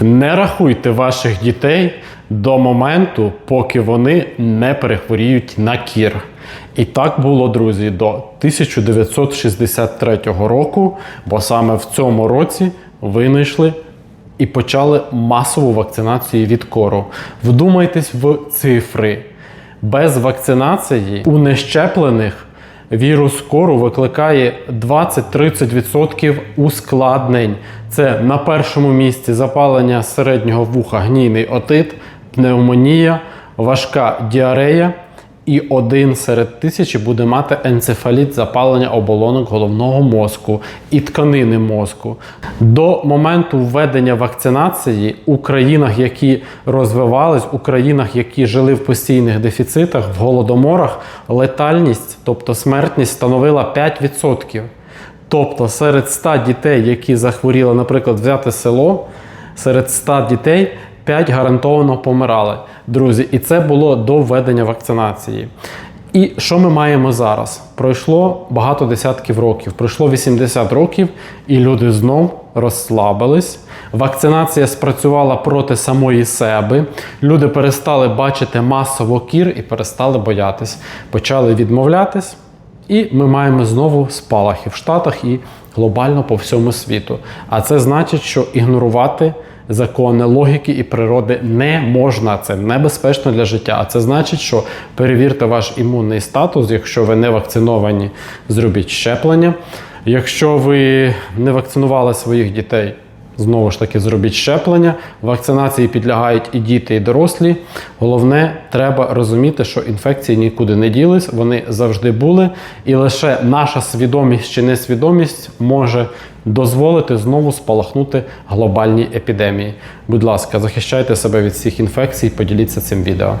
Не рахуйте ваших дітей до моменту, поки вони не перехворіють на кір. І так було, друзі, до 1963 року, бо саме в цьому році винайшли і почали масову вакцинацію від кору. Вдумайтесь в цифри. Без вакцинації у нещеплених вірус кору викликає 20-30% ускладнень. Це на першому місці запалення середнього вуха, гнійний отит, пневмонія, важка діарея. І один серед тисячі буде мати енцефаліт запалення оболонок головного мозку і тканини мозку. До моменту введення вакцинації у країнах, які розвивались, у країнах, які жили в постійних дефіцитах, в голодоморах, летальність, тобто смертність, становила 5%. Тобто серед 100 дітей, які захворіли, наприклад, взяти село, серед 100 дітей 5 гарантовано помирали. Друзі, і це було до введення вакцинації. І що ми маємо зараз? Пройшло багато десятків років, пройшло 80 років, і люди знов розслабились. Вакцинація спрацювала проти самої себе. Люди перестали бачити масово кір і перестали боятись, почали відмовлятись. І ми маємо знову спалахи в Штатах і глобально по всьому світу. А це значить, що ігнорувати закони логіки і природи не можна. Це небезпечно для життя. А це значить, що перевірте ваш імунний статус. Якщо ви не вакциновані, зробіть щеплення. Якщо ви не вакцинували своїх дітей, Знову ж таки, зробіть щеплення. Вакцинації підлягають і діти, і дорослі. Головне, треба розуміти, що інфекції нікуди не ділись, вони завжди були, і лише наша свідомість чи несвідомість може дозволити знову спалахнути глобальні епідемії. Будь ласка, захищайте себе від всіх інфекцій, поділіться цим відео.